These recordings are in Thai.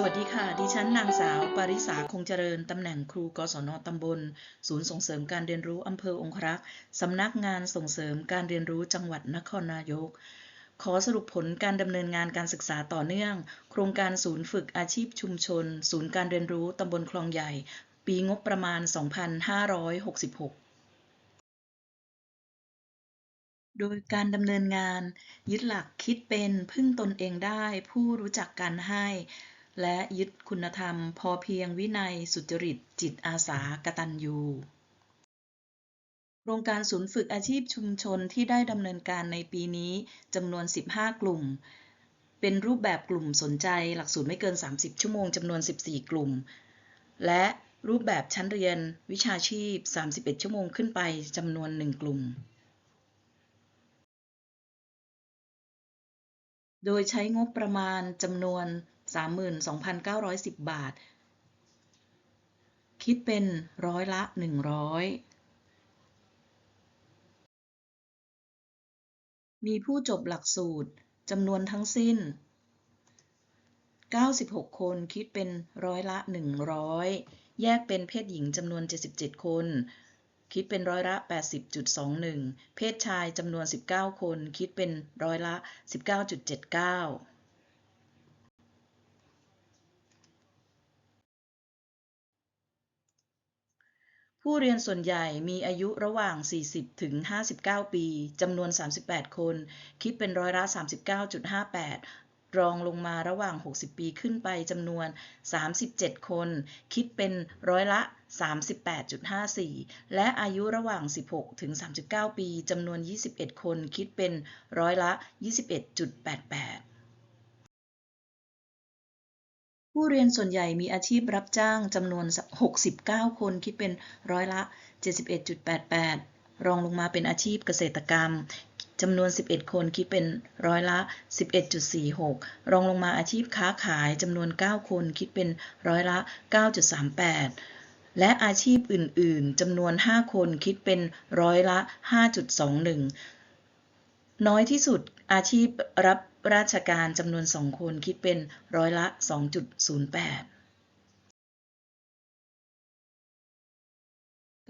สวัสดีค่ะ ดิฉันนางสาว ปาริสาคงเจริญ ตำแหน่งครูกศนตำบล ศูนย์ส่งเสริมการเรียนรู้อำเภอองครักษ์สำนักงานส่งเสริมการเรียนรู้จังหวัดนครนายก ขอสรุปผลการดำเนินงานการศึกษาต่อเนื่อง โครงการศูนย์ฝึกอาชีพชุมชน ศูนย์การเรียนรู้ตำบลคลองใหญ่ ปีงบประมาณ 2566โดยการดำเนินงาน ยึดหลักคิดเป็นพึ่งตนเองได้ ผู้รู้จักการให้ และยึดคุณธรรมพอเพียงวินัยสุจริต จิตอาสากตัญญูโครงการศูนย์ฝึกอาชีพชุมชนที่ได้ดำเนินการในปีนี้จำนวน 15 กลุ่ม เป็นรูปแบบกลุ่มสนใจหลักสูตรไม่เกิน 30 ชั่วโมงจำนวน 14 กลุ่ม และรูปแบบชั้นเรียนวิชาชีพ 31 ชั่วโมงขึ้นไปจำนวน 1 กลุ่ม โดยใช้งบประมาณจำนวน 32,910 บาท คิดเป็นร้อยละ 100 มีผู้จบหลักสูตรจำนวนทั้งสิ้น 96 คนคิดเป็นร้อยละ 100 แยกเป็นเพศหญิงจำนวน 77 คนคิดเป็นร้อยละ 80.21 เพศชายจำนวน 19 คน คิดเป็นร้อยละ 19.79 ผู้เรียนส่วนใหญ่มีอายุระหว่าง 40 ถึง 59 ปี จำนวน 38 คน คิดเป็นร้อยละ 39.58 รองลงมาระหว่าง 60 ปีขึ้นไปจำนวน 37 คน คิดเป็นร้อยละ 38.54 และอายุระหว่าง 16 ถึง 39 ปี จำนวน 21 คน คิดเป็นร้อยละ 21.88 ผู้เรียนส่วนใหญ่มีอาชีพรับจ้างจำนวน 69 คนคิดเป็นร้อยละ 71.88 รองลงมาเป็นอาชีพเกษตรกรรมจำนวน 11 คนคิดเป็นร้อยละ 11.46 รองลงมาอาชีพค้าขายจำนวน 9 คนคิดเป็นร้อยละ 9.38 และอาชีพอื่น ๆจำนวน 5 คนคิดเป็นร้อยละ 5.21 น้อยที่สุดอาชีพรับ ราชการจำนวน2คนคิดเป็นร้อยละ 2.08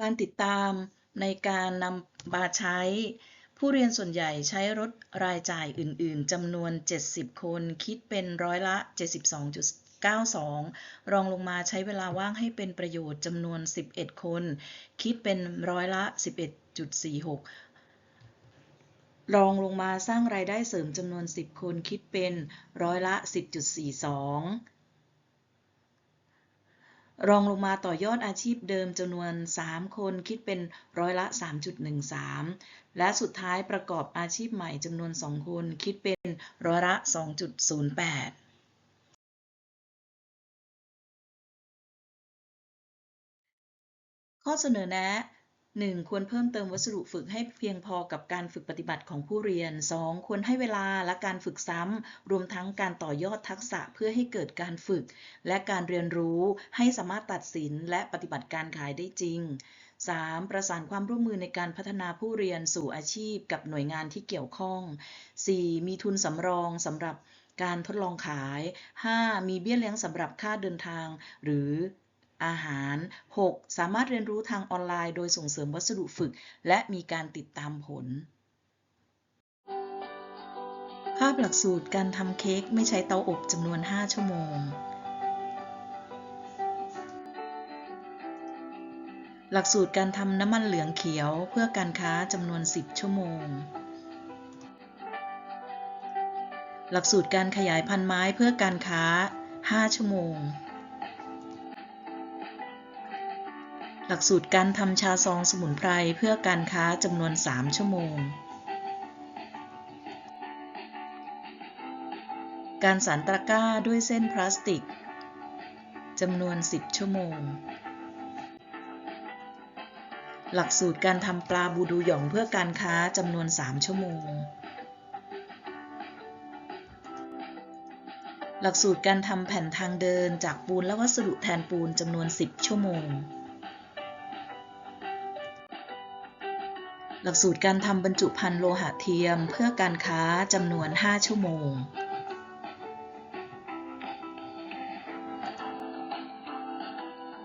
การติดตามในการนำมาใช้ ผู้เรียนส่วนใหญ่ใช้รถรายจ่ายอื่น ๆจำนวน 70 คน คิดเป็นร้อยละ 72.92 รองลงมาใช้เวลาว่างให้เป็นประโยชน์จำนวน 11 คน คิดเป็นร้อยละ 11.46 รองลงมาสร้างรายได้เสริมจำนวน 10 คนคิดเป็นร้อยละ 10.42 รองลงมาต่อยอดอาชีพเดิมจำนวน 3 คนคิดเป็นร้อยละ 3.13 และสุดท้ายประกอบอาชีพใหม่จำนวน 2 คนคิดเป็นร้อยละ 2.08ข้อเสนอแนะ 1. ควรเพิ่มเติมวัสดุฝึกให้เพียงพอกับการฝึกปฏิบัติของผู้เรียน 2. ควรให้เวลาและการฝึกซ้ำ รวมทั้งการต่อยอดทักษะเพื่อให้เกิดการฝึก และการเรียนรู้ให้สามารถตัดสินและปฏิบัติการขายได้จริง 3. ประสานความร่วมมือในการพัฒนาผู้เรียนสู่อาชีพกับหน่วยงานที่เกี่ยวข้อง 4. มีทุนสำรองสำหรับการทดลองขาย 5. มีเบี้ยเลี้ยงสำหรับค่าเดินทาง หรือ อาหาร 6. สามารถเรียนรู้ทางออนไลน์ โดยส่งเสริมวัสดุฝึก และมีการติดตามผล ภาพหลักสูตรการทำเค้กไม่ใช้เตาอบจำนวน 5 ชั่วโมง หลักสูตรการทำน้ำมันเหลืองเขียวเพื่อการค้าจำนวน 10 ชั่วโมงหลักสูตรการขยายพันธุ์ไม้เพื่อการค้า 5 ชั่วโมง หลักสูตรการทำชาซองสมุนไพรเพื่อการค้าจำนวน 3 ชั่วโมง การสานตะกร้าด้วยเส้นพลาสติกจำนวน 10 ชั่วโมง หลักสูตรการทำปลาบูดูหยองเพื่อการค้าจำนวน 3 ชั่วโมง หลักสูตรการทำแผ่นทางเดินจากปูนและวัสดุแทนปูนจำนวน 10 ชั่วโมง หลักสูตรการทำบรรจุภัณฑ์โลหะเทียมเพื่อการค้าจำนวน 5 ชั่วโมง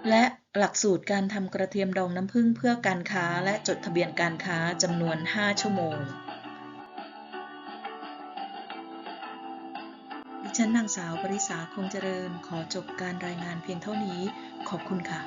และหลักสูตรการทำกระเทียมดองน้ำผึ้งเพื่อการค้าและจดทะเบียนการค้าจำนวน 5 ชั่วโมง ดิฉันนางสาวปริษาคงเจริญขอจบการรายงานเพียงเท่านี้ ขอบคุณค่ะ